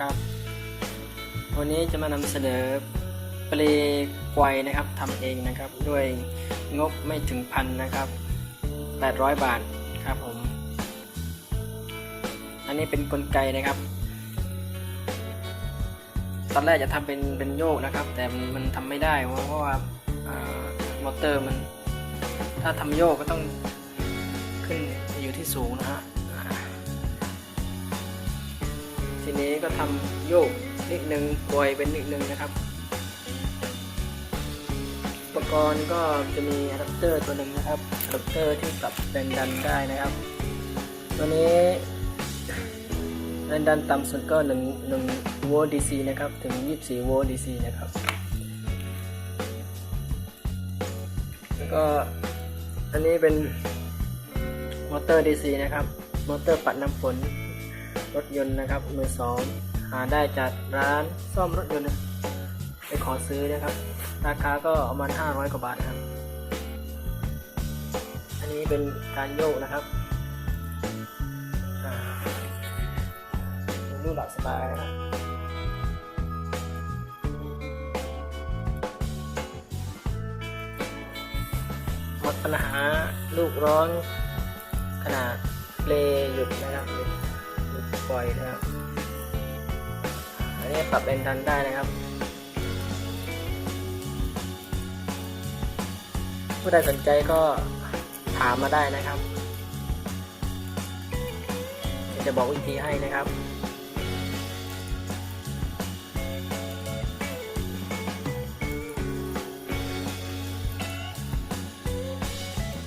ครับ วันนี้จะมานำเสนอเปลไกวนะครับทำเองนะครับด้วยงบไม่ถึงพันนะครับ 800 บาทครับผม อันนี้เป็นกลไกนะครับ ตอนแรกจะทำเป็นเป็นโยกนะครับ แต่มันทำไม่ได้เพราะเพราะว่ามอเตอร์มัน ถ้าทำโยกก็ต้องขึ้นอยู่ที่สูงนะฮะ ทีนี้ก็ทำโยกนิดนึงปล่อยเป็นนิดนึงนะครับ อุปกรณ์ก็จะมีอะแดปเตอร์ตัวหนึ่งนะครับอะแดปเตอร์ที่ปรับแรงดันได้นะครับ ตัวนี้แรงดันต่ำสุดก็1 1โวลต์ DC นะครับ ถึง 24 โวลต์ DC นะครับ แล้วก็อันนี้เป็นมอเตอร์ DC นะครับ มอเตอร์ปัดน้ำฝน รถยนต์นะครับมือสองหาได้จากร้านซ่อมรถยนต์ไปขอซื้อนะครับ ราคาก็ประมาณ500 กว่าบาทครับ อันนี้เป็นการโยกนะครับอ่าดูหลับสบายนะครับหมดปัญหาลูกร้อนขนาดเปลหยุดนะครับ ปล่อยนะครับ อันนี้ปรับเป็นดันได้นะครับผู้ใดสนใจก็ถามมาได้นะครับ จะบอกวิธีให้นะครับ